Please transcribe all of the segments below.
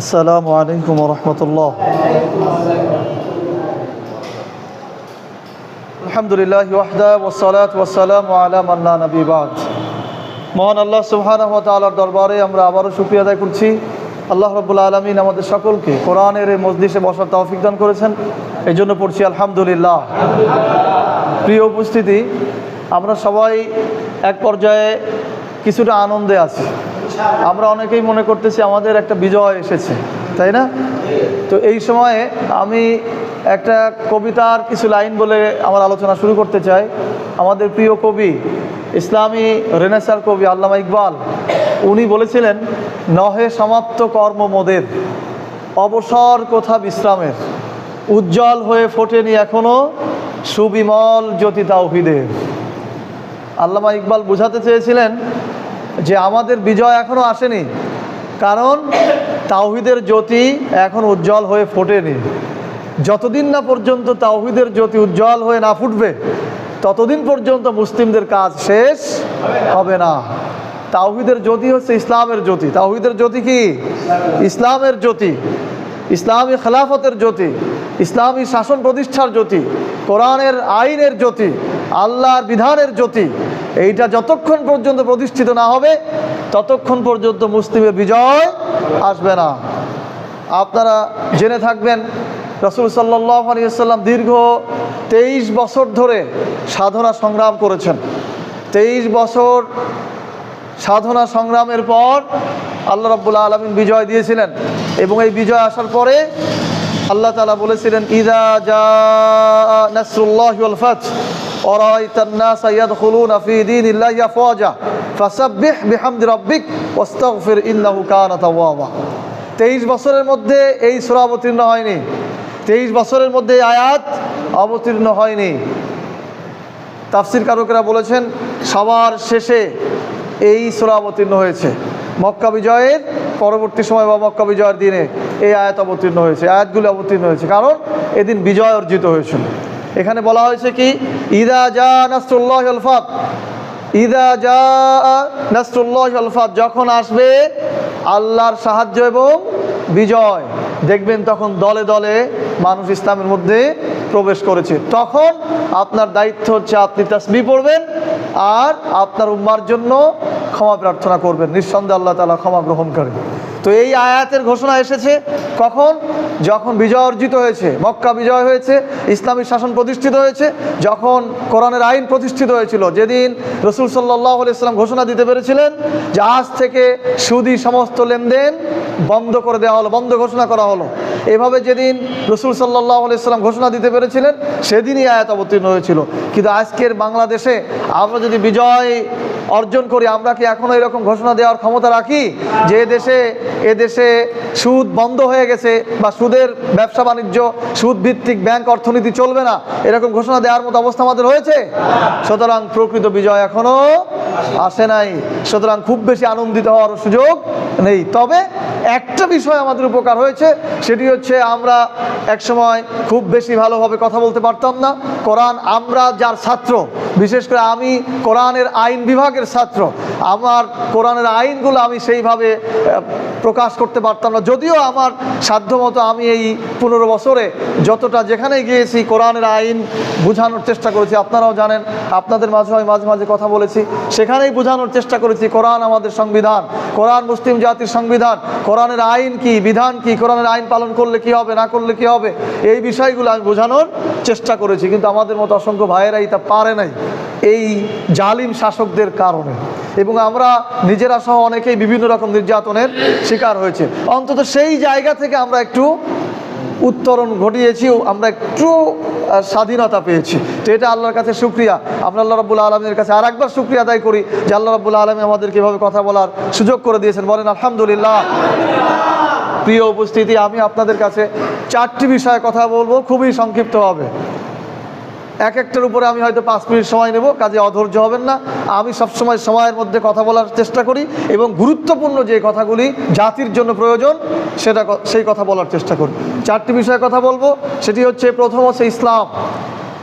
السلام عليكم আসসালামু আলাইকুম রহমতুল্লাহ। আলহামদুলিল্লাহ ওয়াহদা ওসালাত ওয়াসালাম আলাম আল্লাহ নবী বাদ। মহান আল্লাহ সুবহানাহু ওয়া তাআলার দরবারে আমরা আবারও শুকরিয়া আদায় করছি। আল্লাহ রব্বুল আলমিন আমাদের সকলকে কোরআনের এই মজলিসে বসার তৌফিক দান করেছেন। এই জন্য পড়ছি আলহামদুলিল্লাহ। প্রিয় উপস্থিতি, আমরা সবাই এক পর্যায়ে কিছুটা আনন্দে আছি। আমরা অনেকেই মনে করতেছি আমাদের একটা বিজয় এসেছে, তাই না? তো এই সময়ে আমি একটা কবিতার কিছু লাইন বলে আমার আলোচনা শুরু করতে চাই। আমাদের প্রিয় কবি, ইসলামী রেনেসার কবি আল্লামা ইকবাল, উনি বলেছিলেন, নহে সমাপ্ত কর্ম মোদের, অবসর কোথা বিশ্রামের? উজ্জ্বল হয়ে ফোটেনি এখনও সুবিমল জ্যোতি তাওহিদের। আল্লামা ইকবাল বোঝাতে চেয়েছিলেন যে আমাদের বিজয় এখনও আসেনি। কারণ তাওহিদের জ্যোতি এখন উজ্জ্বল হয়ে ফোটেনি। যতদিন না পর্যন্ত তাওহিদের জ্যোতি উজ্জ্বল হয়ে না ফুটবে, ততদিন পর্যন্ত মুসলিমদের কাজ শেষ হবে না। তাওহিদের জ্যোতি হচ্ছে ইসলামের জ্যোতি। তাওহিদের জ্যোতি কি? ইসলামের জ্যোতি। ইসলামী খেলাফতের জ্যোতি। ইসলামী শাসন প্রতিষ্ঠার জ্যোতি। কোরআনের আইনের জ্যোতি। আল্লাহর বিধানের জ্যোতি। এইটা যতক্ষণ পর্যন্ত প্রতিষ্ঠিত না হবে, ততক্ষণ পর্যন্ত মুসলিমের বিজয় আসবে না। আপনারা জেনে থাকবেন, রসুল সাল্লাহ আলিয়াল্লাম দীর্ঘ তেইশ বছর ধরে সাধনা সংগ্রাম করেছেন। তেইশ বছর সাধনা সংগ্রামের পর আল্লাহ রাব্বুল আলমিন বিজয় দিয়েছিলেন এবং এই বিজয় আসার পরে আল্লাহ তালা বলেছিলেন, ইদা জা নাসরুল্লাহ ওয়াল ফাত أرأيت الناس يدخلون في دين الله أفواجا فسبح بحمد ربك واستغفر إنه كان توابا তেইশ বছরের মধ্যে এই সূরা অবতীর্ণ হয়নি তেইশ বছরের মধ্যে এই আয়াত অবতীর্ণ হয়নি তাফসির কারকেরা বলেছেন সবার শেষে এই সূরা অবতীর্ণ হয়েছে মক্কা বিজয়ের পরবর্তী সময় বা মক্কা বিজয়ের দিনে এই আয়াত অবতীর্ণ হয়েছে আয়াতগুলি অবতীর্ণ হয়েছে কারণ এদিন বিজয় অর্জিত হয়েছিল এখানে বলা হয়েছে কি? ইদা জা নাসরুল্লাহ আলফাত ইদা জা নাসরুল্লাহ আলফাত যখন আসবে আল্লাহর সাহায্য এবং বিজয়। দেখবেন তখন দলে দলে মানুষ ইসলামের মধ্যে প্রবেশ করেছে। তখন আপনার দায়িত্ব হচ্ছে আপনি তাসবি পড়বেন আর আপনার উম্মার জন্য ক্ষমা প্রার্থনা করবেন। নিঃসন্দেহে আল্লাহ তালা ক্ষমা গ্রহণ করেন। তো এই আয়াতের ঘোষণা এসেছে কখন? যখন বিজয় অর্জিত হয়েছে, মক্কা বিজয় হয়েছে, ইসলামী শাসন প্রতিষ্ঠিত হয়েছে, যখন কোরআনের আইন প্রতিষ্ঠিত হয়েছিল, যেদিন রসুল সাল্লাহ ইসলাম ঘোষণা দিতে পেরেছিলেন যে আজ থেকে সুদি সমস্ত লেনদেন বন্ধ করে দেওয়া হলো, বন্ধ ঘোষণা করা হলো। এভাবে যেদিন রসুল সাল্লাহ ইসলাম ঘোষণা দিতে পেরেছিলেন, সেদিনই আয়াত অবতীর্ণ হয়েছিল। কিন্তু আজকের বাংলাদেশে আমরা যদি বিজয় অর্জন করি, আমরা কি এখনও এরকম ঘোষণা দেওয়ার ক্ষমতা রাখি? যে দেশে, এ দেশে সুদ বন্ধ হয়ে গেছে বা সুদের ব্যবসা বাণিজ্য সুদ ভিত্তিক ব্যাংক অর্থনীতি চলবে না, এরকম ঘোষণা দেওয়ার মতো অবস্থা আমাদের হয়েছে? সুতরাং প্রকৃত বিজয় এখনও আসে নাই। সুতরাং খুব বেশি আনন্দিত হওয়ার সুযোগ নেই। তবে একটা বিষয় আমাদের উপকার হয়েছে, সেটি হচ্ছে আমরা একসময় খুব বেশি ভালোভাবে কথা বলতে পারতাম না। কোরআন আমরা যার ছাত্র বিশেষ করে আমি কোরআনের আইন বিভাগের ছাত্র। আমার কোরআনের আইনগুলো আমি সেইভাবে প্রকাশ করতে পারতাম না। যদিও আমার সাধ্যমতো আমি এই পনেরো বছরে যতটা যেখানে গিয়েছি কোরআনের আইন বোঝানোর চেষ্টা করেছি। আপনারাও জানেন, আপনাদের মাঝে আমি মাঝে মাঝে কথা বলেছি। সেখানেই বোঝানোর চেষ্টা করেছি, কোরআন আমাদের সংবিধান, কোরআন মুসলিম জাতির সংবিধান, কোরআনের আইন কি, বিধান কি, কোরআনের আইন পালন করলে কি হবে, না করলে কি হবে, এই বিষয়গুলো আমি বোঝানোর চেষ্টা করেছি। কিন্তু আমাদের মতো অসংখ্য ভাইয়েরাই তা পারে নাই। এই জালিম শাসকদের কারণে। এবং আমরা নিজেরা সহ অনেকেই বিভিন্ন রকম নির্যাতনের শিকার হয়েছে। অন্তত সেই জায়গা থেকে আমরা একটু উত্তরণ ঘটিয়েছি আমরা একটু স্বাধীনতা পেয়েছি। তো এটা আল্লাহর কাছে শুক্রিয়া। আমরা আল্লাহ রাবুল আলমের কাছে আর একবার শুক্রিয়া আদায় করি যে আল্লাহ রাবুল আলমী আমাদেরকে এভাবে কথা বলার সুযোগ করে দিয়েছেন। বলেন, আলহামদুলিল্লাহ। প্রিয় উপস্থিতি, আমি আপনাদের কাছে চারটি বিষয়ে কথা বলব। খুবই সংক্ষিপ্ত হবে এক একটার উপরে আমি হয়তো পাঁচ মিনিট সময় নেব, কাজে অধৈর্য হবেন না। আমি সবসময় সময়ের মধ্যে কথা বলার চেষ্টা করি এবং গুরুত্বপূর্ণ যে কথাগুলি জাতির জন্য প্রয়োজন, সেটা সেই কথা বলার চেষ্টা করি। চারটি বিষয়ে কথা বলব, সেটি হচ্ছে প্রথম হচ্ছে ইসলাম।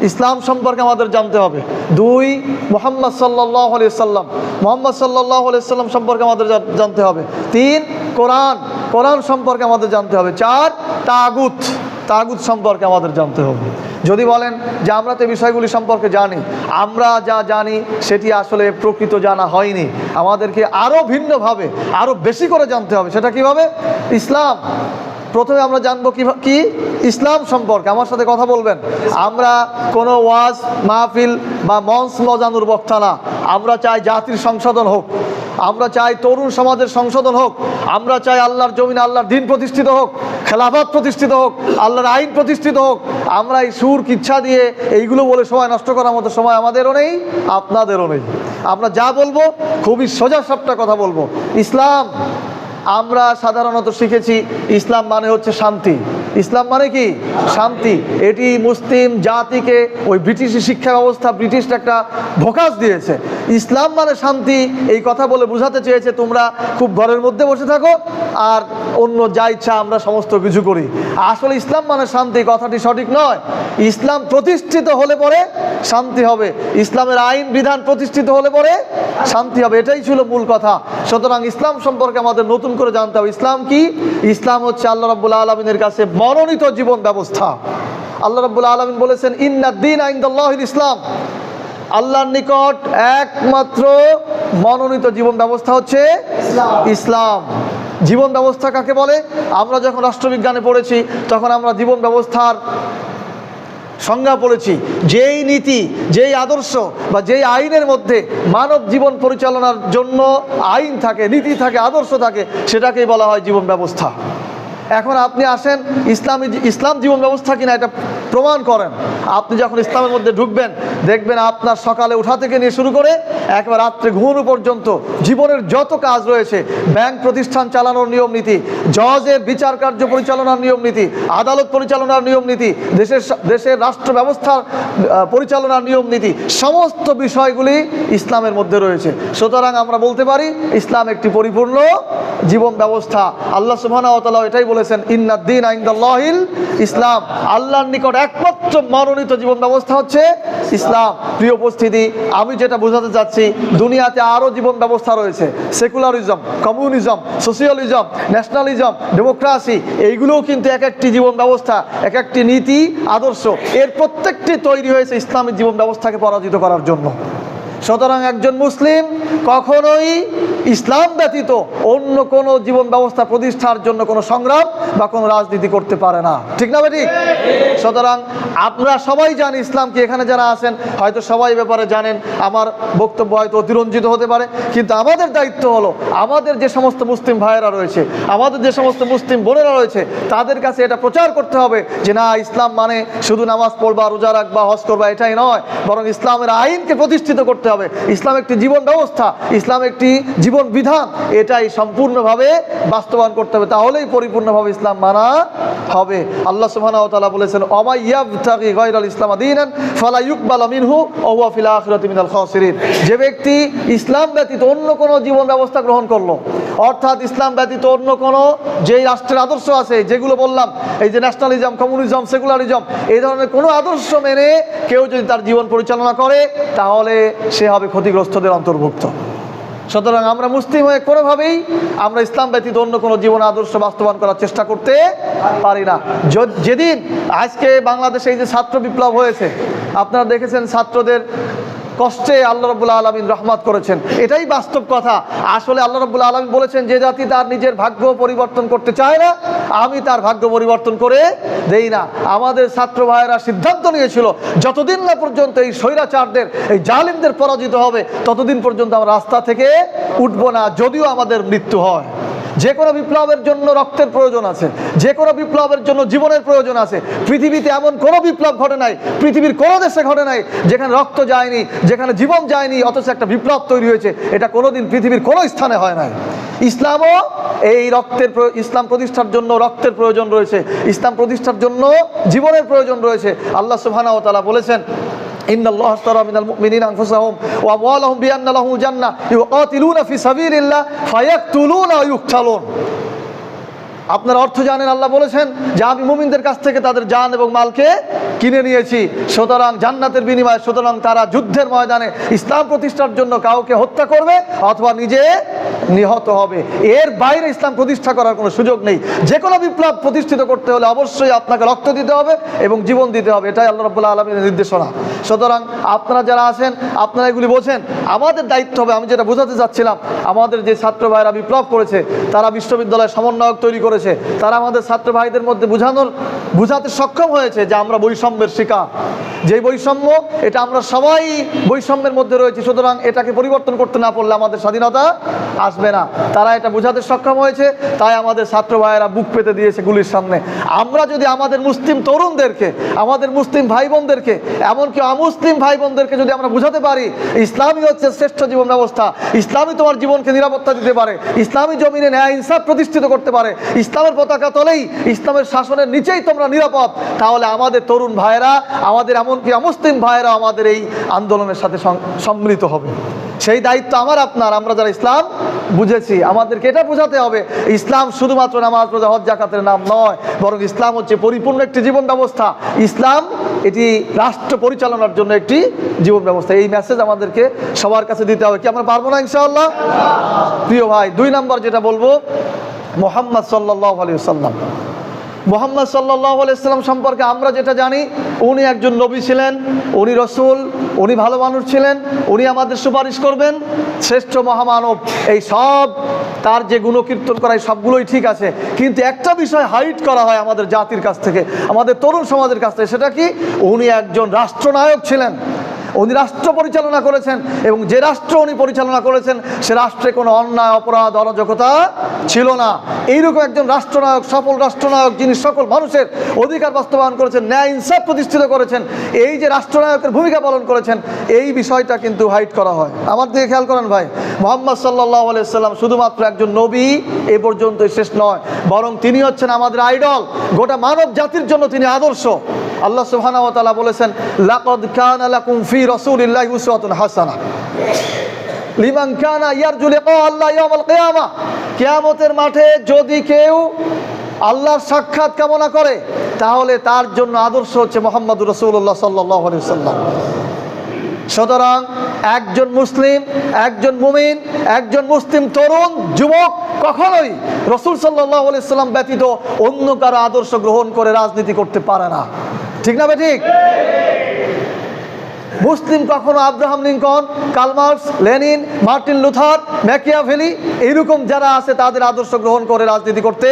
ইসলাম সম্পর্কে আমাদের জানতে হবে। দুই, মোহাম্মদ সাল্লাহ আলিয়া সাল্লাম। মোহাম্মদ সাল্লাহ আলিয়া সাল্লাম সম্পর্কে আমাদের জানতে হবে। তিন, কোরআন। কোরআন সম্পর্কে আমাদের জানতে হবে। চার, তাগুত। তাগুত সম্পর্কে আমাদের জানতে হবে। যদি বলেন যে আমরা তো বিষয়গুলি সম্পর্কে জানি, আমরা যা জানি সেটি আসলে প্রকৃত জানা হয়নি। আমাদেরকে আরও ভিন্নভাবে আরও বেশি করে জানতে হবে। সেটা কীভাবে? ইসলাম। প্রথমে আমরা জানব কি? ইসলাম সম্পর্কে। আমার সাথে কথা বলবেন। আমরা কোনো ওয়াজ, মাহফিল বা মঞ্চ মজানুর বক্তা না। আমরা চাই জাতির সংশোধন হোক। আমরা চাই তরুণ সমাজের সংশোধন হোক। আমরা চাই আল্লাহর জমিন, আল্লাহর দিন প্রতিষ্ঠিত হোক। খেলাফত প্রতিষ্ঠিত হোক। আল্লাহর আইন প্রতিষ্ঠিত হোক। আমরা এই সুর কিচ্ছা দিয়ে এইগুলো বলে সময় নষ্ট করার মতো সময় আমাদেরও নেই, আপনাদেরও নেই। আমরা যা বলব, খুবই সোজা সবটা কথা বলব। ইসলাম, আমরা সাধারণত শিখেছি, ইসলাম মানে হচ্ছে শান্তি। ইসলাম মানে কি? শান্তি। এটি মুসলিম জাতিকে ওই ব্রিটিশ শিক্ষা ব্যবস্থা ব্রিটিশ একটা ভোকাস দিয়েছে। ইসলাম মানে শান্তি, এই কথা বলে বোঝাতে চেয়েছে তোমরা খুব ঘরের মধ্যে বসে থাকো আর অন্য যা ইচ্ছা আমরা সমস্ত কিছু করি। আসলে ইসলাম মানে শান্তি, কথাটি সঠিক নয়। ইসলাম প্রতিষ্ঠিত হলে পরে শান্তি হবে। ইসলামের আইন, বিধান প্রতিষ্ঠিত হলে পরে শান্তি হবে। এটাই ছিল মূল কথা। সুতরাং ইসলাম সম্পর্কে আমাদের নতুন করে জানতে হবে। ইসলাম কি? ইসলাম হচ্ছে আল্লাহ রাব্বুল আলমিনের কাছে মনোনীত জীবন ব্যবস্থা। আল্লাহ রাব্বুল আলমিন বলেছেন ইন্নাদ্দিন আইন্দাল্লাহ ইসলাম। আল্লাহর নিকট একমাত্র মনোনীত জীবন ব্যবস্থা হচ্ছে ইসলাম। জীবন ব্যবস্থা কাকে বলে? আমরা যখন রাষ্ট্রবিজ্ঞানে পড়েছি তখন আমরা জীবন ব্যবস্থার সংজ্ঞা পড়েছি যেই নীতি যেই আদর্শ বা যেই আইনের মধ্যে মানব জীবন পরিচালনার জন্য আইন থাকে নীতি থাকে আদর্শ থাকে সেটাকেই বলা হয় জীবন ব্যবস্থা। এখন আপনি আসেন, ইসলামী ইসলাম জীবন ব্যবস্থা কিনা এটা প্রমাণ করেন। আপনি যখন ইসলামের মধ্যে ঢুকবেন, দেখবেন আপনার সকালে ওঠা থেকে নিয়ে শুরু করে একবার রাত্রে ঘুমানো পর্যন্ত জীবনের যত কাজ রয়েছে, ব্যাংক প্রতিষ্ঠান চালানোর নিয়ম নীতি জজের বিচার কার্য পরিচালনার নিয়ম নীতি, আদালত পরিচালনার নিয়ম নীতি, দেশের দেশের রাষ্ট্র ব্যবস্থার পরিচালনার নিয়ম নীতি, সমস্ত বিষয়গুলি ইসলামের মধ্যে রয়েছে। সুতরাং আমরা বলতে পারি, ইসলাম একটি পরিপূর্ণ জীবন ব্যবস্থা। আল্লাহ সুবহানাহু এটাই বলেছেন ইন্নাদ্দিন আইন্দাল্লাহিল ইসলাম। আল্লাহর নিকট একমাত্র মনোনীত জীবন ব্যবস্থা হচ্ছে ইসলাম। প্রিয় উপস্থিতি, আমি যেটা বোঝাতে চাচ্ছি, দুনিয়াতে আরও জীবন ব্যবস্থা রয়েছে। Secularism, communism, socialism, nationalism, democracy, এইগুলোও কিন্তু এক একটি জীবন ব্যবস্থা, এক একটি নীতি, আদর্শ। এর প্রত্যেকটি তৈরি হয়েছে ইসলামিক জীবন ব্যবস্থাকে পরাজিত করার জন্য। সুতরাং একজন মুসলিম কখনোই ইসলাম ব্যতীত অন্য কোনো জীবন ব্যবস্থা প্রতিষ্ঠার জন্য কোনো সংগ্রাম বা কোনো রাজনীতি করতে পারে না। ঠিক না বেটি? সুতরাং আপনারা সবাই জানি ইসলাম কি, এখানে যারা আছেন হয়তো সবাই ব্যাপারে জানেন, আমার বক্তব্য হয়তো অতিরঞ্জিত হতে পারে, কিন্তু আমাদের দায়িত্ব হলো, আমাদের যে সমস্ত মুসলিম ভাইয়েরা রয়েছে, আমাদের যে সমস্ত মুসলিম বোনেরা রয়েছে, তাদের কাছে এটা প্রচার করতে হবে যে না, ইসলাম মানে শুধু নামাজ পড়বা, রোজা রাখবা, হজ করবা, এটাই নয়, বরং ইসলামের আইনকে প্রতিষ্ঠিত করতে হবে। ইসলাম একটি জীবন ব্যবস্থা, ইসলাম একটি জীবন বিধান, এটাই সম্পূর্ণভাবে বাস্তবায়ন করতে হবে। তাহলেই পরিপূর্ণভাবে ইসলাম মানা হবে। আল্লাহ সুবহানাহু বলেছেন ইসলাম যে ব্যক্তি ইসলাম ব্যতীত অন্য কোনো জীবন ব্যবস্থা গ্রহণ করল, অর্থাৎ ইসলাম ব্যতীত অন্য কোনো যেই রাষ্ট্রের আদর্শ আছে, যেগুলো বললাম, এই যে ন্যাশনালিজম কমিউনিজম সেকুলারিজম এই ধরনের কোনো আদর্শ মেনে কেউ যদি তার জীবন পরিচালনা করে, তাহলে সে হবে ক্ষতিগ্রস্তদের অন্তর্ভুক্ত। সুতরাং আমরা মুসলিম হয়ে কোনোভাবেই আমরা ইসলাম ব্যতীত অন্য কোনো জীবন আদর্শ বাস্তবায়ন করার চেষ্টা করতে পারি না। যেদিন আজকে বাংলাদেশে এই যে ছাত্র বিপ্লব হয়েছে, আপনারা দেখেছেন ছাত্রদের কষ্টে আল্লাহ রবুল্লা আলমিন রহমত করেছেন। এটাই বাস্তব কথা। আসলে আল্লাহ রবুল্লা আলমিন বলেছেন, যে জাতি তার নিজের ভাগ্য পরিবর্তন করতে চায় না, আমি তার ভাগ্য পরিবর্তন করে দেই না। আমাদের ছাত্র ভাইয়েরা সিদ্ধান্ত নিয়েছিল, যতদিন না পর্যন্ত এই স্বৈরাচারদের, এই জালিমদের পরাজিত হবে, ততদিন পর্যন্ত আমরা রাস্তা থেকে উঠবো না, যদিও আমাদের মৃত্যু হয়। যে কোনো বিপ্লবের জন্য রক্তের প্রয়োজন আছে, যে কোনো বিপ্লবের জন্য জীবনের প্রয়োজন আছে। পৃথিবীতে এমন কোনো বিপ্লব ঘটে নাই, পৃথিবীর কোনো দেশে ঘটে নাই যেখানে রক্ত যায়নি, যেখানে জীবন যায়নি, অথচ একটা বিপ্লব তৈরি হয়েছে। এটা কোনোদিন পৃথিবীর কোনো স্থানে হয় নাই। ইসলামও এই রক্তের ইসলাম প্রতিষ্ঠার জন্য রক্তের প্রয়োজন রয়েছে। ইসলাম প্রতিষ্ঠার জন্য জীবনের প্রয়োজন রয়েছে। আল্লাহ সুবহানাহু ওয়া তাআলা বলেছেন إن الله اشترى من المؤمنين أنفسهم وأموالهم بأن لهم الجنة يقاتلون في سبيل الله فيقتلون ويقتلون. আপনার অর্থ জানেন, আল্লাহ বলেছেন যে আমি মুমিনদের কাছ থেকে তাদের জান এবং মালকে কিনে নিয়েছি। সুতরাং জান্নাতের বিনিময়ে, সুতরাং তারা যুদ্ধের ময়দানে ইসলাম প্রতিষ্ঠার জন্য কাউকে হত্যা করবে অথবা নিজে নিহত হবে। এর বাইরে ইসলাম প্রতিষ্ঠা করার কোনো সুযোগ নেই। যে কোনো বিপ্লব প্রতিষ্ঠিত করতে হলে অবশ্যই আপনাকে রক্ত দিতে হবে এবং জীবন দিতে হবে। এটাই আল্লাহ রবুল্লাহ আলমীর নির্দেশনা। সুতরাং আপনারা যারা আছেন, আপনারা এগুলি বোঝেন। আমাদের দায়িত্ব হবে, আমি যেটা বোঝাতে চাচ্ছিলাম, আমাদের যে ছাত্র ভাইরা বিপ্লব করেছে, তারা বিশ্ববিদ্যালয়ে সমন্বয়ক তৈরি করেছে। তারা আমাদের ছাত্র ভাইদের মধ্যে বোঝানোর, বোঝাতে সক্ষম হয়েছে যে আমরা বৈষম্যের শিকার। যে বৈষম্য, এটা আমরা সবাই বৈষম্যের মধ্যে রয়েছি, সুতরাং এটাকে পরিবর্তন করতে না পারলে আমাদের স্বাধীনতা আসবে না। তারা এটা বোঝাতে সক্ষম হয়েছে, তাই আমাদের ছাত্র ভাইয়েরা বুক পেতে দিয়েছে গুলির সামনে। আমরা যদি আমাদের মুসলিম তরুণদেরকে, আমাদের মুসলিম ভাই বোনদেরকে এমনকি অমুসলিম ভাই বোনদেরকে যদি আমরা বুঝাতে পারি, ইসলামই হচ্ছে শ্রেষ্ঠ জীবন ব্যবস্থা, ইসলামই তোমার জীবনকে নিরাপত্তা দিতে পারে, ইসলামী জমিনে ন্যায় ইনসাফ প্রতিষ্ঠিত করতে পারে ইসলামের পতাকা তোলেই ইসলামের শাসনের নিচেই তোমরা নিরাপদ। তাহলে আমাদের তরুণ ভাইয়েরা, আমাদের এমনকি অমুসলিম ভাইয়েরা আমাদের এই আন্দোলনের সাথে সম্মিলিত হবে। সেই দায়িত্ব আমার, আপনার, আমরা যারা ইসলাম বুঝেছি, আমাদেরকে এটা বোঝাতে হবে। ইসলাম শুধুমাত্র নামাজ, রোজা, হজ, জাকাতের নাম নয়, বরং ইসলাম হচ্ছে পরিপূর্ণ একটি জীবন ব্যবস্থা। ইসলাম এটি রাষ্ট্র পরিচালনার জন্য একটি জীবন ব্যবস্থা। এই মেসেজ আমাদেরকে সবার কাছে দিতে হবে। কি আমরা পারব না, ইনশাআল্লাহ? প্রিয় ভাই, দুই নম্বর যেটা বলব মোহাম্মদ সাল্লাহ আলিয়া সাল্লাম মোহাম্মদ সাল্লাহ আলাইসাল্লাম সম্পর্কে আমরা যেটা জানি, উনি একজন নবী ছিলেন, উনি রসুল, উনি ভালো মানুষ ছিলেন, উনি আমাদের সুপারিশ করবেন। শ্রেষ্ঠ মহামানব, এই সব, তার যে গুণকীর্তন করা, এই সবগুলোই ঠিক আছে। কিন্তু একটা বিষয় হাইট করা হয় আমাদের জাতির কাছ থেকে, আমাদের তরুণ সমাজের কাছ থেকে, সেটা কি? উনি একজন রাষ্ট্রনায়ক ছিলেন। উনি রাষ্ট্র পরিচালনা করেছেন এবং যে রাষ্ট্র উনি পরিচালনা করেছেন, সে রাষ্ট্রে কোনো অন্যায়, অপরাধ, অরাজকতা ছিল না। এইরকম একজন রাষ্ট্রনায়ক, সফল রাষ্ট্রনায়ক যিনি সকল মানুষের অধিকার বাস্তবায়ন করেছেন, ন্যায় ইনসাফ প্রতিষ্ঠিত করেছেন, এই যে রাষ্ট্রনায়কের ভূমিকা পালন করেছেন, এই বিষয়টা কিন্তু হাইট করা হয়। আমার দিকে খেয়াল করেন ভাই, মোহাম্মদ সাল্লাহ আলাইসাল্লাম শুধুমাত্র একজন নবী এ পর্যন্তই শেষ নয়, বরং তিনি হচ্ছেন আমাদের আইডল। গোটা মানব জাতির জন্য তিনি আদর্শ। আল্লাহ তাআলা বলেছেন, লাকাদ কানা লাকুম ফি রাসূলিল্লাহি উসওয়াতুন হাসানা। লিমান কানা ইয়ারজু লিকা আল্লাহ ইয়াউমাল কিয়ামা। কিয়ামতের মাঠে যদি কেউ আল্লাহর সাক্ষাৎ কামনা করে, তাহলে তার জন্য আদর্শ হচ্ছে মোহাম্মদ রসুল্লাহ সাল্লাহ সাল্লাম সুতরাং একজন মুসলিম, একজন মুমিন, একজন মুসলিম তরুণ, যুবক কখনোই রসুল সাল্লাহ আলাইসাল্লাম ব্যতীত অন্য কারও আদর্শ গ্রহণ করে রাজনীতি করতে পারে না। ঠিক না ঠিক? মুসলিম কখনো Abraham Lincoln Karl Marx Lenin, Martin Luther ম্যাকিয়া Machiavelli এইরকম যারা আছে তাদের আদর্শ গ্রহণ করে রাজনীতি করতে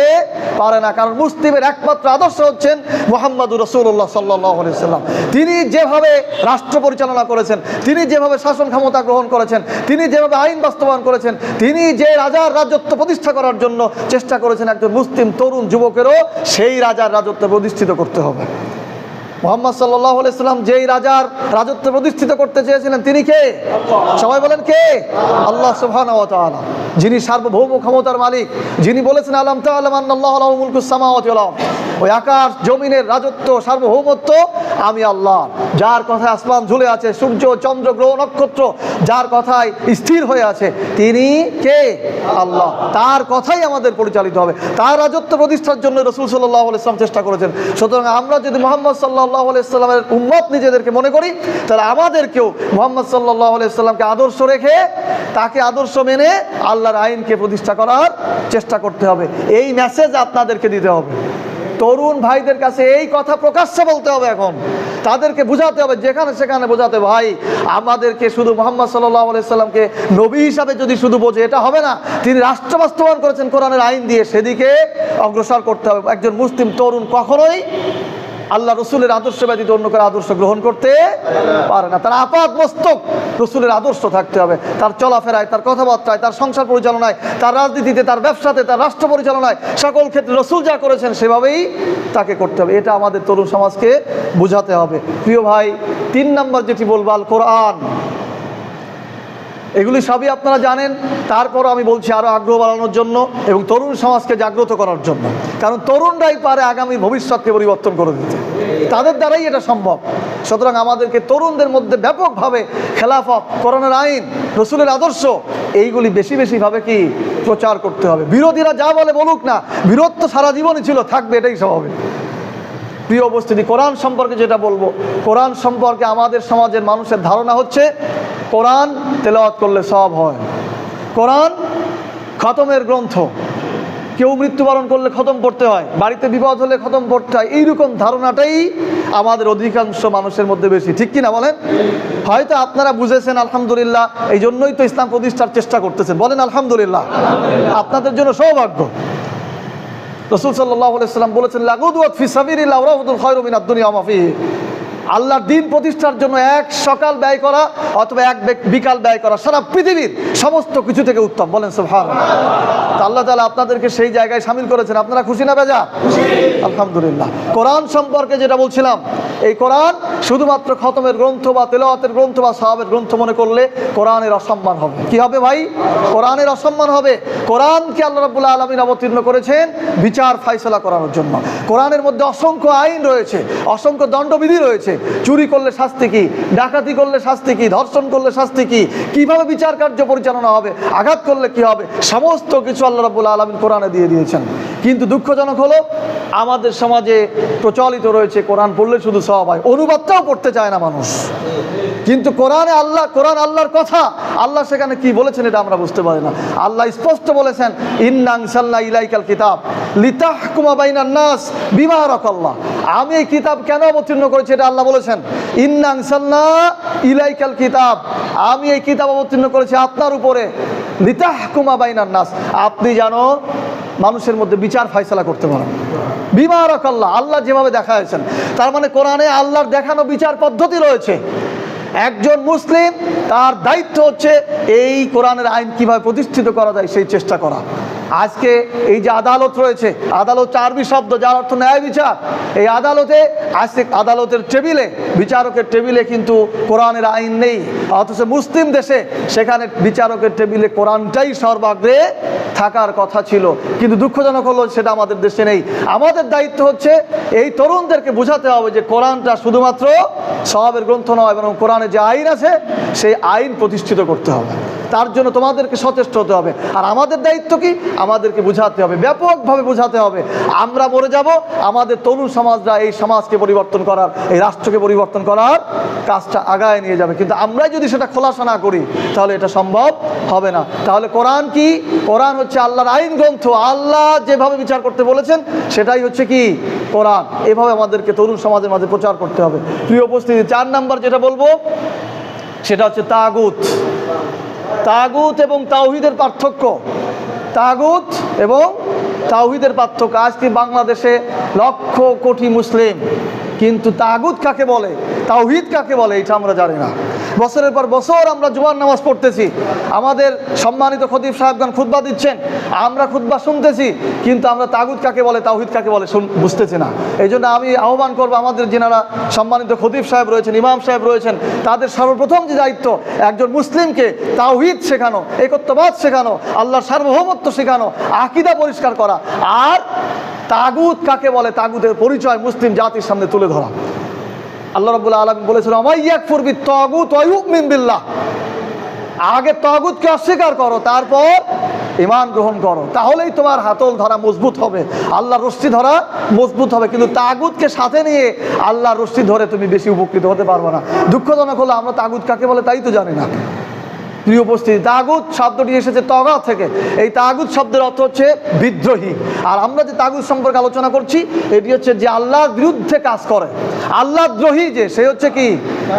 পারে না। কারণ মুসলিমের একমাত্র আদর্শ হচ্ছেন মোহাম্মদুর রসুল্লাহ সাল্লাম তিনি যেভাবে রাষ্ট্র পরিচালনা করেছেন, তিনি যেভাবে শাসন ক্ষমতা গ্রহণ করেছেন, তিনি যেভাবে আইন বাস্তবায়ন করেছেন, তিনি যে রাজার রাজত্ব প্রতিষ্ঠা করার জন্য চেষ্টা করেছেন একজন মুসলিম তরুণ যুবকেরও সেই রাজার রাজত্ব প্রতিষ্ঠিত করতে হবে। মোহাম্মদ সাল্লাহ আলাইসাল্লাম যেই রাজার রাজত্ব প্রতিষ্ঠিত করতে চেয়েছিলেন, তিনি কে? সবাই বলেন কে? আল্লাহ সুবহান যিনি সার্বভৌম ক্ষমতার মালিক, যিনি বলেছেন, আলম তাল্লাহ ওই আকাশ জমিনের রাজত্ব, সার্বভৌমত্ব আমি আল্লাহ। যার কথায় আসমান ঝুলে আছে, সূর্য, চন্দ্র, গ্রহ, নক্ষত্র, যার কথায় স্থির হয়ে আছে, তিনি কে? আল্লাহ। তার কথাই আমাদের পরিচালিত হবে। তার রাজত্ব প্রতিষ্ঠার জন্য রসুল সাল্লাহ ইসলাম চেষ্টা করেছেন। সুতরাং আমরা যদি মোহাম্মদ সাল্লাহ ইসলামের উম্মত নিজেদেরকে মনে করি, তাহলে আমাদেরকেও মোহাম্মদ সাল্লাহ ইসলামকে আদর্শ রেখে তাকে আদর্শ মেনে আল্লাহর আইনকে প্রতিষ্ঠা করার চেষ্টা করতে হবে। এই মেসেজ আপনাদেরকে দিতে হবে। তরুণ ভাইদের কাছে এই কথা প্রকাশ্যে বলতে হবে এখন। তাদেরকে বোঝাতে হবে, যেখানে সেখানে বোঝাতে ভাই, আমাদেরকে শুধু মোহাম্মদ সাল্লাহ আলাইসাল্লামকে নবী হিসাবে যদি শুধু বোঝে, এটা হবে না। তিনি রাষ্ট্র বাস্তবায়ন করেছেন কোরআনের আইন দিয়ে, সেদিকে অগ্রসর করতে হবে। একজন মুসলিম তরুণ কখনোই আল্লাহ রসুলের আদর্শ ব্যতীত অন্য কারও আদর্শ গ্রহণ করতে পারে না। তার আপাত মস্তক রসুলের আদর্শ থাকতে হবে। তার চলাফেরায়, তার কথাবার্তায়, তার সংসার পরিচালনায়, তার রাজনীতিতে, তার ব্যবসাতে, তার রাষ্ট্র পরিচালনায় সকল ক্ষেত্রে রসুল যা করেছেন সেভাবেই তাকে করতে হবে। এটা আমাদের তরুণ সমাজকে বোঝাতে হবে। প্রিয় ভাই, তিন নম্বর যেটি বলব, আল কোরআন। এগুলি সবই আপনারা জানেন। তারপর আমি বলছি আরও আগ্রহ বাড়ানোর জন্য এবং তরুণ সমাজকে জাগ্রত করার জন্য। কারণ তরুণরাই পারে আগামী ভবিষ্যৎকে পরিবর্তন করে দিতে। তাদের দ্বারাই এটা সম্ভব। সুতরাং আমাদেরকে তরুণদের মধ্যে ব্যাপকভাবে খেলাফত করোনার আইন, রসুলের আদর্শ, এইগুলি বেশি বেশিভাবে কি প্রচার করতে হবে। বিরোধীরা যা বলে বলুক না বিরোধ তো সারা জীবনই ছিল, থাকবে, এটাই স্বাভাবিক। প্রিয় উপস্থিতি, কোরআন সম্পর্কে যেটা বলব, কোরআন সম্পর্কে আমাদের সমাজের মানুষের ধারণা হচ্ছে, কোরআন তেলাওয়াত করলে সব হয়। কোরআন খতমের গ্রন্থ। কেউ মৃত্যুবরণ করলে খতম পড়তে হয়, বাড়িতে বিপদ হলে খতম পড়তে হয়, এইরকম ধারণাটাই আমাদের অধিকাংশ মানুষের মধ্যে বেশি। ঠিক কি না বলেন? হয়তো আপনারা বুঝেছেন, আলহামদুলিল্লাহ, এই জন্যই তো ইসলাম প্রতিষ্ঠার চেষ্টা করতেছেন। বলেন, আলহামদুলিল্লাহ। আপনাদের জন্য সৌভাগ্য। রসুল সাল্লাহ সাল্লাম বলেছেন লাগুদুয়াত ফি সাবিরিল্লাহ রাহুদুল খয়রুমিনাদ দুনিয়া আল্লাহর দিন প্রতিষ্ঠার জন্য এক সকাল ব্যয় করা অথবা এক বেক- বিকাল ব্যয় করা সারা পৃথিবীর সমস্ত কিছু থেকে উত্তম। বলেন সুবহান আল্লাহ তাআলা আপনাদেরকে সেই জায়গায় সামিল করেছেন। আপনারা খুশি না বেজা? আলহামদুলিল্লাহ। কোরআন সম্পর্কে যেটা বলছিলাম, এই কোরআন শুধুমাত্র খতমের গ্রন্থ বা তেলাওয়াতের গ্রন্থ বা সাহাবের গ্রন্থ মনে করলে কোরআনের অসম্মান হবে। কি হবে ভাই? কোরআনের অসম্মান হবে। কোরআনকে আল্লাহ রাব্বুল আলমিন অবতীর্ণ করেছেন বিচার ফাইসলা করানোর জন্য। কোরআনের মধ্যে অসংখ্য আইন রয়েছে, অসংখ্য দণ্ডবিধি রয়েছে চুরি করলে শাস্তি কি? ডাকাতি করলে শাস্তি কি? ধর্ষণ করলে শাস্তি কি? কীভাবে বিচার কার্য পরিচালনা হবে? আঘাত করলে কি হবে? সমস্ত কিছু আল্লাহ রাবুল আলমিন কোরআনে দিয়ে দিয়েছেন। কিন্তু দুঃখজনক হলো, আমাদের সমাজে প্রচলিত রয়েছে কোরআন পড়লে শুধু সব হয়। অনুবাদটাও পড়তে চায় না মানুষ। কিন্তু কোরআনে আল্লাহ, কোরআন আল্লাহর কথা, আল্লাহ সেখানে কি বলেছেন এটা আমরা বুঝতে পারি না। আল্লাহ স্পষ্ট বলেছেন, ইন্নাং সাল্লাহ ইলাইকাল কিতাব, লিতাহকুমা বাইনান নাস, বিমা রাকাল্লাহ। আমি এই কিতাব কেন অবতীর্ণ করেছি এটা আল্লাহ বলেছেন, ইন্নাং সাল্লাহ ইলাইকাল কিতাব। আমি এই কিতাব অবতীর্ণ করেছি আপনার উপরে, লিতাহকুমা বাইনান নাস। আপনি জানো মানুষের মধ্যে বিচার ফাইসলা করতে পারেন বিমারক আল্লাহ আল্লাহ যেভাবে দেখা হয়েছেন তার মানে কোরআনে আল্লাহর দেখানো বিচার পদ্ধতি রয়েছে। একজন মুসলিম, তার দায়িত্ব হচ্ছে এই কোরআনের আইন কীভাবে প্রতিষ্ঠিত করা যায় সেই চেষ্টা করা। আজকে এই যে আদালত রয়েছে, আদালত চারবি শব্দ, যার অর্থ ন্যায় বিচার। এই আদালতে, আজকে আদালতের টেবিলে, বিচারকের টেবিলে কিন্তু কোরআনের আইন নেই। অথচ মুসলিম দেশে সেখানে বিচারকের টেবিলে কোরআনটাই সর্বাগ্রে থাকার কথা ছিল। কিন্তু দুঃখজনক হলো সেটা আমাদের দেশে নেই। আমাদের দায়িত্ব হচ্ছে, এই তরুণদেরকে বোঝাতে হবে যে কোরআনটা শুধুমাত্র সবের গ্রন্থ নয় এবং কোরআনে যে আইন আছে সেই আইন প্রতিষ্ঠিত করতে হবে। তার জন্য তোমাদেরকে সচেষ্ট হতে হবে। আর আমাদের দায়িত্ব কি? আমাদেরকে বোঝাতে হবে। ব্যাপকভাবে বোঝাতে হবে। আমরা মরে যাব, আমাদের তরুণ সমাজরা এই সমাজকে পরিবর্তন করার, এই রাষ্ট্রকে পরিবর্তন করার কাজটা আগায় নিয়ে যাবে। কিন্তু আমরাই যদি সেটা খোলাসা না করি, তাহলে এটা সম্ভব হবে না। তাহলে কোরআন কি? কোরআন হচ্ছে আল্লাহর আইন গ্রন্থ। আল্লাহ যেভাবে বিচার করতে বলেছেন, সেটাই হচ্ছে কি? কোরআন। এভাবে আমাদেরকে তরুণ সমাজের মাঝে প্রচার করতে হবে। প্রিয় উপস্থিতি, চার নাম্বার যেটা বলব, সেটা হচ্ছে তাগুত। তাগুত এবং তাওহিদের পার্থক্য। তাগুত এবং তাওহিদের পার্থক্য। আজকে বাংলাদেশে লক্ষ কোটি মুসলিম, কিন্তু তাগুত কাকে বলে? তাওহিদ কাকে বলে? এটা আমরা জানি না। বছরের পর বছর আমরা জুমার নামাজ পড়তেছি। আমাদের সম্মানিত খতিব সাহেবগণ খুতবা দিচ্ছেন। আমরা খুতবা শুনতেছি, কিন্তু আমরা তাগুদ কাকে বলে, তাওহিদ কাকে বলে শুন- বুঝতেছি না। এই জন্য আমি আহ্বান করব আমাদের যেনারা সম্মানিত খতিব সাহেব রয়েছেন, ইমাম সাহেব রয়েছেন, তাদের সর্বপ্রথম যে দায়িত্ব, একজন মুসলিমকে তাওহিদ শেখানো, একত্ববাদ শেখানো, আল্লাহর সার্বভৌমত্ব শেখানো, আকিদা পরিষ্কার করা, আর তাগুদ কাকে বলে তাগুদের পরিচয় মুসলিম জাতির সামনে তুলে ধরা। আল্লাহ রবুল্লা আলম বলেছিল আমাইয়াক ফুরবি তগুত বিল্লাহ। আগে তগুতকে অস্বীকার করো, তারপর ইমান গ্রহণ করো। তাহলেই তোমার হাতল ধরা মজবুত হবে আল্লাহ রশ্মি ধরা মজবুত হবে। কিন্তু তাগুতকে সাথে নিয়ে আল্লাহ রশ্মি ধরে তুমি বেশি উপকৃত হতে পারব না। দুঃখজনক হলো, আমরা তাগুত কাকে বলে তাই তো জানি না। প্রিয় উপস্থিতি, তাগুত শব্দটি এসেছে তগা থেকে। এই তাগুত শব্দের অর্থ হচ্ছে বিদ্রোহী। আর আমরা যে তাগুত সম্পর্কে আলোচনা করছি, এটি হচ্ছে যে আল্লাহর বিরুদ্ধে কাজ করে। আল্লাহ দ্রোহী যে, সে হচ্ছে কি?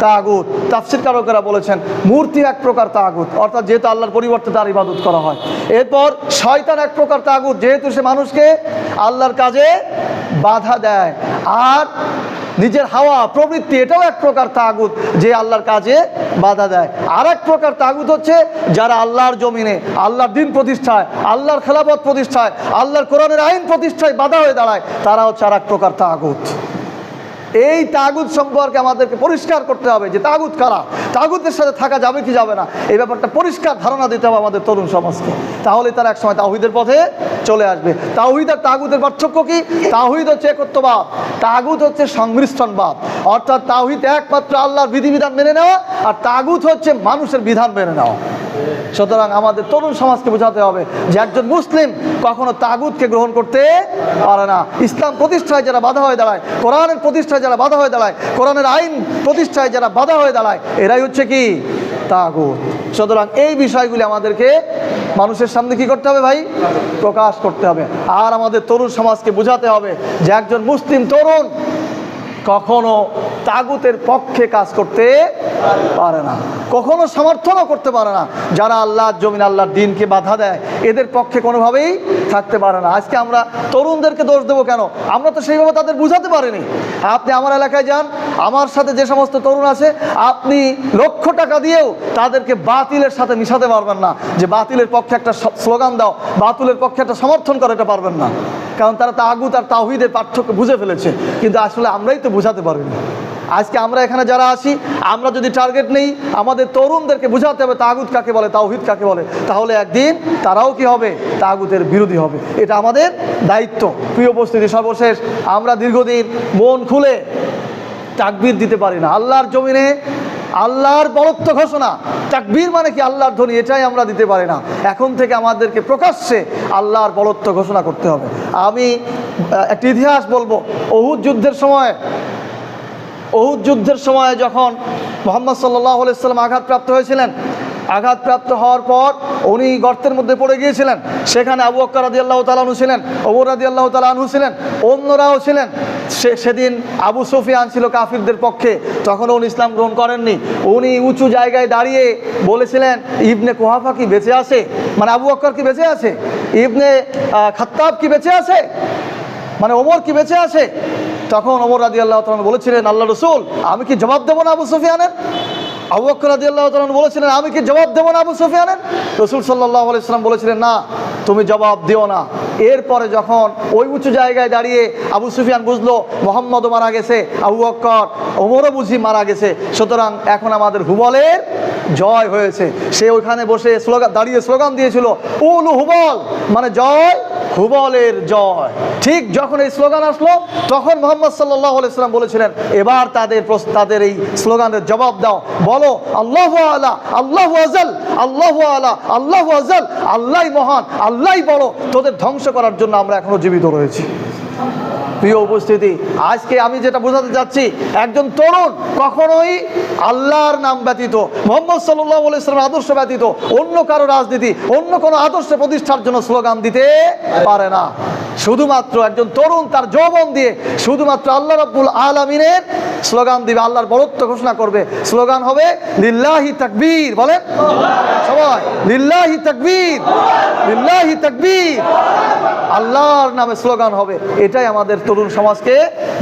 তাগুত। তাফসির কারকেরা বলেছেন, মূর্তি এক প্রকার তাগুত, অর্থাৎ যেহেতু আল্লাহর পরিবর্তে তার ইবাদত করা হয়। এরপর শয়তান এক প্রকার তাগুত, যেহেতু সে মানুষকে আল্লাহর কাজে বাধা দেয়। আর নিজের হাওয়া, প্রবৃত্তি, এটাও এক প্রকার তাগুত যে আল্লাহর কাজে বাধা দেয়। আর এক প্রকার তাগুত হচ্ছে যারা আল্লাহর জমিনে, আল্লাহর দিন প্রতিষ্ঠায়, আল্লাহর খেলাপথ প্রতিষ্ঠায়, আল্লাহর কোরআনের আইন প্রতিষ্ঠায় বাধা হয়ে দাঁড়ায় তারা হচ্ছে আর এক প্রকার তাগুত। এই তাগুদ সম্পর্কে আমাদেরকে পরিষ্কার করতে হবে যে তাগুদ কারা? তাগুতের সাথে থাকা যাবে কি যাবে না? এই ব্যাপারটা পরিষ্কার ধারণা দিতে হবে আমাদের তরুণ সমাজকে। তাহলে তারা একসময় তাহিদের পথে চলে আসবে। তাহিদ আর তাগুদের পার্থক্য কি? তাহিদ হচ্ছে একত্ববাদ তাগুদ হচ্ছে সংমিশ্রণবাদ। অর্থাৎ তাহিদ একমাত্র আল্লাহর বিধিবিধান মেনে নেওয়া আর তাগুদ হচ্ছে মানুষের বিধান মেনে নেওয়া। সুতরাং আমাদের তরুণ সমাজকে বোঝাতে হবে যে একজন মুসলিম কখনো তাগুতকে গ্রহণ করতে পারে না। ইসলাম প্রতিষ্ঠায় যারা বাধা হয়ে দাঁড়ায়, কোরআনের প্রতিষ্ঠায় যারা বাধা হয়ে দাঁড়ায়, কোরআনের আইন প্রতিষ্ঠায় যারা বাধা হয়ে দাঁড়ায়, এরাই হচ্ছে কি? তাগুদ সুতরাং এই বিষয়গুলি আমাদেরকে মানুষের সামনে কি করতে হবে ভাই? প্রকাশ করতে হবে। আর আমাদের তরুণ সমাজকে বোঝাতে হবে যে একজন মুসলিম তরুণ কখনো তাগুতের পক্ষে কাজ করতে পারে না, কখনো সমর্থনও করতে পারে না। যারা আল্লাহ জমিন, আল্লাহর দিনকে বাধা দেয়, এদের পক্ষে কোনোভাবেই থাকতে পারে না। আজকে আমরা তরুণদেরকে দোষ দেবো কেন? আমরা তো সেইভাবে তাদের বুঝাতে পারিনি। আপনি আমার এলাকায় যান আমার সাথে যে সমস্ত তরুণ আছে, আপনি লক্ষ টাকা দিয়েও তাদেরকে বাতিলের সাথে মিশাতে পারবেন না। যে বাতিলের পক্ষে একটা স্লোগান দাও, বাতিলের পক্ষে একটা সমর্থন করে, এটা পারবেন না। কারণ তারা তাগুত আর তাহিদের পার্থক্য বুঝে ফেলেছে, কিন্তু আসলে আমরাই তো বুঝাতে পারিনি। আজকে আমরা এখানে যারা আসি আমরা যদি টার্গেট নেই, আমাদের তরুণদেরকে বুঝাতে হবে তাগুত কাকে বলে, তাওহিদ কাকে বলে। তাহলে একদিন তারাও কি হবে? তাগুতের বিরোধী হবে। এটা আমাদের দায়িত্ব। প্রিয় উপস্থিতি সর্বশেষ, আমরা দীর্ঘদিন মন খুলে তাকবীর দিতে পারি না। আল্লাহর জমিনে আল্লাহর বরত্ব ঘোষণা। তাকবীর মানে কি? আল্লাহর ধ্বনি, এটাই আমরা দিতে পারি না। এখন থেকে আমাদেরকে প্রকাশ্যে আল্লাহর বরত্ব ঘোষণা করতে হবে। আমি একটি ইতিহাস বলব। অহুদ যুদ্ধের সময় অহুদ যুদ্ধের সময় যখন মোহাম্মদ সাল্লাহ সাল্লাম আঘাতপ্রাপ্ত হয়েছিলেন, আঘাতপ্রাপ্ত হওয়ার পর উনি গর্তের মধ্যে পড়ে গিয়েছিলেন। সেখানে আবু আক্কর রাদি আল্লাহ তালানু ছিলেন অবর রাদি আল্লাহ তালানহু ছিলেন, অন্যরাও ছিলেন। সে সেদিন আবু সুফিয়ান ছিল কাফিরদের পক্ষে, তখন উনি ইসলাম গ্রহণ করেননি। উনি উঁচু জায়গায় দাঁড়িয়ে বলেছিলেন, ইবনে কোহাফা কি বেঁচে আছে? মানে আবু অক্কর কি বেঁচে আছে? ইবনে খাত্তাব কি বেঁচে আছে? মানে ওমর কি বেঁচে আছে? তখন ওমর রাজি আল্লাহ বলেছিলেন আল্লাহ রসুল, আমি কি জবাব দেবো না আবু সুফিয়ানের? বলেছিলেন, আমি কি জবাব দেবো না আবু সুফিয়ানের? রসুল সাল্লাহ আলাইসালাম বলেছিলেন, না, তুমি জবাব দিও না। এরপরে যখন ওই উঁচু জায়গায় দাঁড়িয়ে আবু সুফিয়ান বুঝলো, মোহাম্মদও মারা গেছে আবু বক্কর ওমরও বুঝি মারা গেছে, সুতরাং এখন আমাদের হুবলের জয় হয়েছে। সে ওইখানে বসে স্লোগান, দাঁড়িয়ে স্লোগান দিয়েছিল, উলু হুবল মানে জয় হুবলের জয়। ঠিক যখন এই স্লোগান আসলো, তখন মোহাম্মদ সাল্লাহ আলাইসাল্লাম বলেছিলেন, এবার তাদের তাদের এই স্লোগানের জবাব দাও। বলো, আল্লাহ আলা, আল্লাহ আজাল আল্লাহ আলা, আল্লাহ আজাল আল্লাহ মহান আল্লাহ বড়। তোদের ধ্বংস করার জন্য আমরা এখনও জীবিত রয়েছি। প্রিয় উপস্থিতি, আজকে আমি যেটা বোঝাতে চাচ্ছি একজন তরুণ কখনোই আল্লাহর নাম ব্যতীত, মোহাম্মদ সাল্লাহ আদর্শ ব্যতীত অন্য কারও রাজনীতি, অন্য কোনো আদর্শ প্রতিষ্ঠার জন্য স্লোগান দিতে পারে না। শুধুমাত্র একজন তরুণ তার যৌবন দিয়ে শুধুমাত্র আল্লাহ রাব্বুল আলমিনের স্লোগান দিবে, আল্লাহর বরত্ব ঘোষণা করবে। স্লোগান হবে, লিল্লাহি তাকবীর বলেন? সবাই, লিল্লাহি তাকবীর লিল্লাহি তাকবীর আল্লাহর নামে স্লোগান হবে এটাই আমাদের তরুণ সমাজকে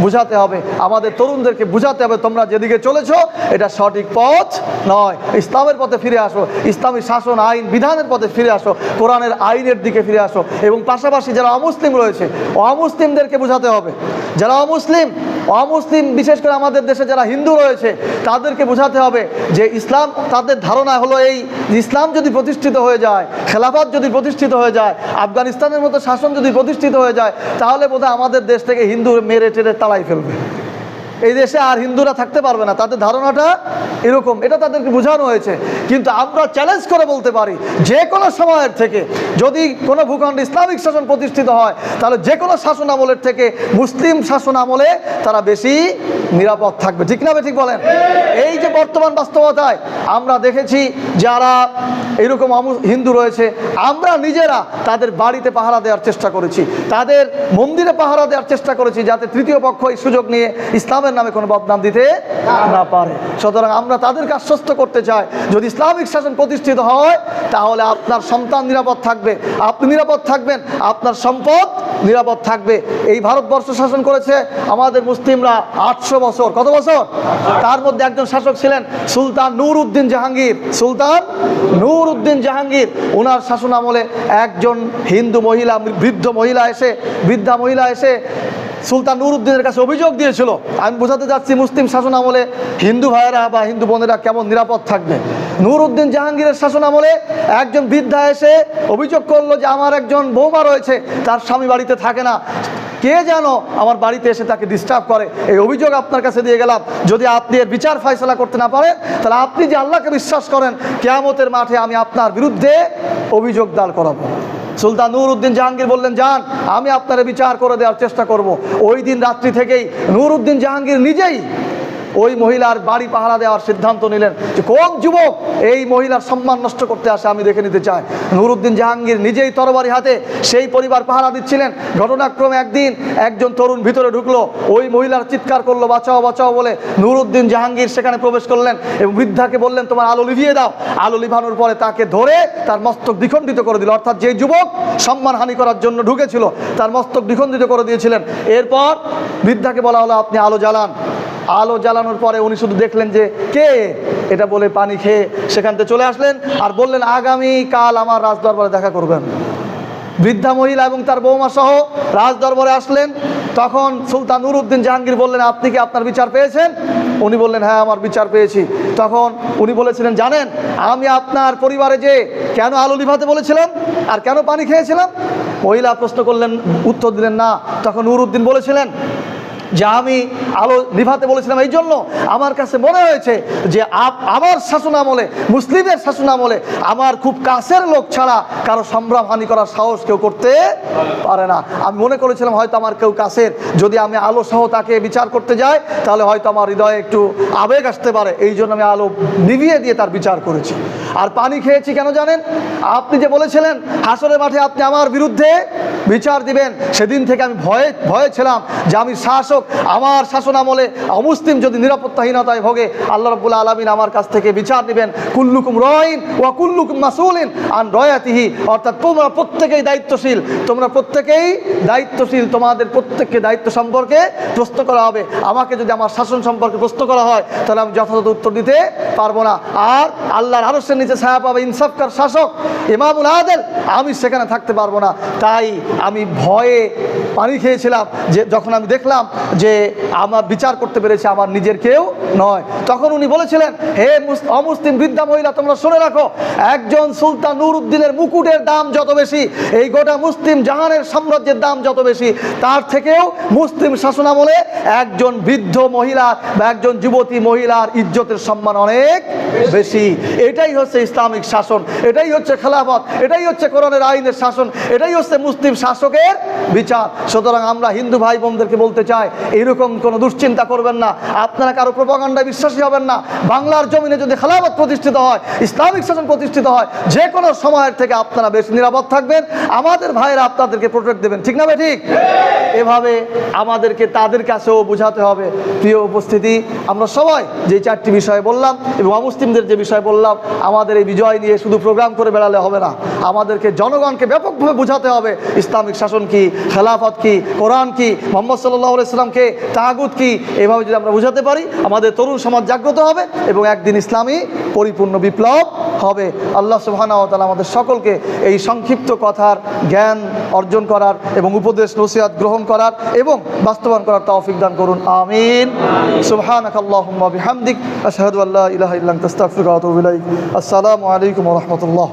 বুঝাতে হবে। আমাদের তরুণদেরকে বুঝাতে হবে তোমরা যেদিকে চলেছ, এটা সঠিক পথ নয়। ইসলামের পথে ফিরে আসো, ইসলামী শাসন, আইন, বিধানের পথে ফিরে আসো, কোরআনের আইনের দিকে ফিরে আসো। এবং পাশাপাশি যারা অমুসলিম রয়েছে, অমুসলিমদেরকে বুঝাতে হবে। যারা অমুসলিম অমুসলিম, বিশেষ করে আমাদের দেশে যারা হিন্দু রয়েছে, তাদেরকে বোঝাতে হবে যে ইসলাম তাদের ধারণা হলো এই ইসলাম যদি প্রতিষ্ঠিত হয়ে যায়, খেলাফত যদি প্রতিষ্ঠিত হয়ে যায়, আফগানিস্তানের মতো শাসন যদি প্রতিষ্ঠিত হয়ে যায়, তাহলে বোধহয় আমাদের দেশ থেকে হিন্দু মেরে টেরে তাড়াই ফেলবে। এই দেশে আর হিন্দুরা থাকতে পারবে না, তাদের ধারণাটা এরকম, এটা তাদেরকে বোঝানো হয়েছে। কিন্তু আমরা চ্যালেঞ্জ করে বলতে পারি, যে কোনো সময়ের থেকে যদি কোনো ভূখণ্ডে ইসলামিক শাসন প্রতিষ্ঠিত হয়, তাহলে যে কোনো শাসন আমলের থেকে মুসলিম শাসন আমলে তারা বেশি নিরাপদ থাকবে। ঠিক না ঠিক বলেন? এই যে বর্তমান বাস্তবতায় আমরা দেখেছি যারা এরকম হিন্দু রয়েছে, আমরা নিজেরা তাদের বাড়িতে পাহারা দেওয়ার চেষ্টা করেছি, তাদের মন্দিরে পাহারা দেওয়ার চেষ্টা করেছি, যাতে তৃতীয় পক্ষ এই সুযোগ নিয়ে ইসলামের নামে কোনো বদনাম দিতে না পারে। সুতরাং আমরা তাদেরকে আশ্বস্ত করতে চাই। যদি ইসলামিক শাসন প্রতিষ্ঠিত হয়, তাহলে আপনার সন্তান নিরাপদ থাকবে। আপনি নিরাপদ থাকবেন, আপনার সম্পদ নিরাপদ থাকবে। এই ভারতবর্ষ শাসন করেছে আমাদের মুসলিমরা আটশো বছর। কত বছর? তার মধ্যে একজন শাসক ছিলেন সুলতান নূর উদ্দিন জাহাঙ্গীর। সুলতান নূর উদ্দিন জাহাঙ্গীর ওনার শাসন আমলে একজন হিন্দু মহিলা, বৃদ্ধ মহিলা এসে, বৃদ্ধা মহিলা এসে সুলতান নূর উদ্দিনের কাছে অভিযোগ দিয়েছিল। আমি বোঝাতে যাচ্ছি মুসলিম শাসন আমলে হিন্দু ভাইয়েরা বা হিন্দু বোনেরা কেমন নিরাপদ থাকবে। নূর উদ্দিন জাহাঙ্গীরের শাসন আমলে একজন বৃদ্ধা এসে অভিযোগ করল যে আমার একজন বৌমা রয়েছে, তার স্বামী বাড়িতে থাকে না। কে যেন আমার বাড়িতে এসে তাকে ডিস্টার্ব করে? এই অভিযোগ আপনার কাছে দিয়ে গেলাম। যদি আপনি এর বিচার ফয়সলা করতে না পারেন, তাহলে আপনি যে আল্লাহকে বিশ্বাস করেন, কেয়ামতের মাঠে আমি আপনার বিরুদ্ধে অভিযোগ দাঁড় করাবো। সুলতান উদ্দিন জাহাঙ্গীর বললেন যান আমি আপনারা বিচার করে দেওয়ার চেষ্টা করব। ওই দিন রাত্রি থেকেই নুরউদ্দিন জাহাঙ্গীর নিজেই ওই মহিলার বাড়ি পাহারা দেওয়ার সিদ্ধান্ত নিলেন যে কোন যুবক এই মহিলার সম্মান নষ্ট করতে আসে আমি দেখে নিতে চাই। নুরুদ্দিন জাহাঙ্গীর নিজেই তরবারি হাতে সেই পরিবার পাহারা দিচ্ছিলেন। ঘটনাক্রমে একদিন একজন তরুণ ভিতরে ঢুকলো। ওই মহিলার চিৎকার করল, বাঁচাও বাঁচাও বলে নুরুদ্দিন জাহাঙ্গীর সেখানে প্রবেশ করলেন এবং বৃদ্ধাকে বললেন, তোমার আলো লিভিয়ে দাও। আলো লিভানোর পরে তাকে ধরে তার মস্তক দ্বিখণ্ডিত করে দিল। অর্থাৎ যে যুবক সম্মানহানি করার জন্য ঢুকেছিল, তার মস্তক দ্বিখণ্ডিত করে দিয়েছিলেন। এরপর বৃদ্ধাকে বলা হলো, আপনি আলো জ্বালান। আলো জ্বালানোর পরে উনি শুধু দেখলেন যে কে? এটা বলে পানি খেয়ে সেখান থেকে চলে আসলেন আর বললেন আগামী কাল আমার রাজদরবারে দেখা করবেন। বৃদ্ধা মহিলা এবং তার বৌমা সহ রাজদরবারে আসলেন। তখন সুলতান নুরুদ্দিন জাহাঙ্গীর বললেন, আপনি কি আপনার বিচার পেয়েছেন? উনি বললেন হ্যাঁ আমার বিচার পেয়েছি। তখন উনি বলেছিলেন, জানেন, আমি আপনার পরিবারে যে কেন আলো লিভাতে বলেছিলাম আর কেন পানি খেয়েছিলাম? মহিলা প্রশ্ন করলেন, উত্তর দিলেন, না। তখন নুরুদ্দিন বলেছিলেন যে আমি আলো নিভাতে বলেছিলাম, এই জন্য আমার কাছে মনে হয়েছে যে আমার শাসন আমলে, মুসলিমের শাসন আমলে আমার খুব কাছের লোক ছাড়া কারও সম্ভ্রাম হানি করার সাহস কেউ করতে পারে না। আমি মনে করেছিলাম হয়তো আমার কেউ কাছের, যদি আমি আলো সহ তাকে বিচার করতে যাই, তাহলে হয়তো আমার হৃদয়ে একটু আবেগ আসতে পারে। এই জন্য আমি আলো নিভিয়ে দিয়ে তার বিচার করেছি। আর পানি খেয়েছি কেন জানেন? আপনি যে বলেছিলেন, হাসরের মাঠে আপনি আমার বিরুদ্ধে বিচার দিবেন, সেদিন থেকে আমি ভয়ে ভয়ে ছিলাম যে আমি শাসক, আমার শাসন আমলে অমুসলিম যদি নিরাপত্তাহীনতায় ভোগে, আল্লাহ রব্বুল আলমিন আমার কাছ থেকে বিচার নেবেন কুল্লুকুম রয়িন ও কুল্লুকুম মাসুলিন আন রয়াতিহি। অর্থাৎ তোমরা প্রত্যেকেই দায়িত্বশীল, তোমরা প্রত্যেকেই দায়িত্বশীল, তোমাদের প্রত্যেককে দায়িত্ব সম্পর্কে প্রশ্ন করা হবে। আমাকে যদি আমার শাসন সম্পর্কে প্রশ্ন করা হয়, তাহলে আমি যথাযথ উত্তর দিতে পারব না। আর আল্লাহর আরসের নিচে ছায়া পাবে ইনসাফকার শাসক এমাবুল আদেল, আমি সেখানে থাকতে পারব না। তাই আমি ভয়ে পানি খেয়েছিলাম, যে যখন আমি দেখলাম যে আমার বিচার করতে পেরেছে, আমার নিজের কেউ নয়। তখন উনি বলেছিলেন, হে মুস- অমুসলিম বৃদ্ধা মহিলা, তোমরা শুনে রাখো, একজন সুলতান নুর উদ্দিনের মুকুটের দাম যত বেশি, এই গোটা মুসলিম জাহানের সাম্রাজ্যের দাম যত বেশি, তার থেকেও মুসলিম শাসনামলে একজন বৃদ্ধ মহিলা বা একজন যুবতী মহিলার ইজ্জতের সম্মান অনেক বেশি। এটাই হচ্ছে ইসলামিক শাসন, এটাই হচ্ছে খেলাফত, এটাই হচ্ছে কোরআনের আইনের শাসন, এটাই হচ্ছে মুসলিম শাসকের বিচার। সুতরাং আমরা হিন্দু ভাই বোনদেরকে বলতে চাই, এরকম কোনো দুশ্চিন্তা করবেন না। আপনারা কারও প্রপাগান্ডায় বিশ্বাসী হবেন না। বাংলার জমিনে যদি খেলাফত প্রতিষ্ঠিত হয়, ইসলামিক শাসন প্রতিষ্ঠিত হয়, যে কোনো সময়ের থেকে আপনারা বেশি নিরাপদ থাকবেন। আমাদের ভাইয়েরা আপনাদেরকে প্রোটেক্ট দেবেন। ঠিক না ঠিক? এভাবে আমাদেরকে, তাদের কাছেও বোঝাতে হবে। প্রিয় উপস্থিতি, আমরা সবাই যে চারটি বিষয় বললাম এবং অমুসলিমদের যে বিষয় বললাম, আমাদের এই বিজয় নিয়ে শুধু প্রোগ্রাম করে বেড়ালে হবে না। আমাদেরকে জনগণকে ব্যাপকভাবে বোঝাতে হবে, ইসলামিক শাসন কি, খেলাফত কি, কোরআন কি, মোহাম্মদ সাল্লাহ ইসলামকে তাগুত কি, এভাবে যদি আমরা বোঝাতে পারি, আমাদের তরুণ সমাজ জাগ্রত হবে এবং একদিন ইসলামী পরিপূর্ণ বিপ্লব হবে। আল্লাহ সুবহানাহু ওয়া আমাদের সকলকে এই সংক্ষিপ্ত কথার জ্ঞান অর্জন করার এবং উপদেশ, নসিহাত গ্রহণ করার এবং বাস্তবায়ন করার তৌফিক দান করুন। আমিন। সুবহানাক আসসালামু আলাইকুম রাহমাতুল্লাহ।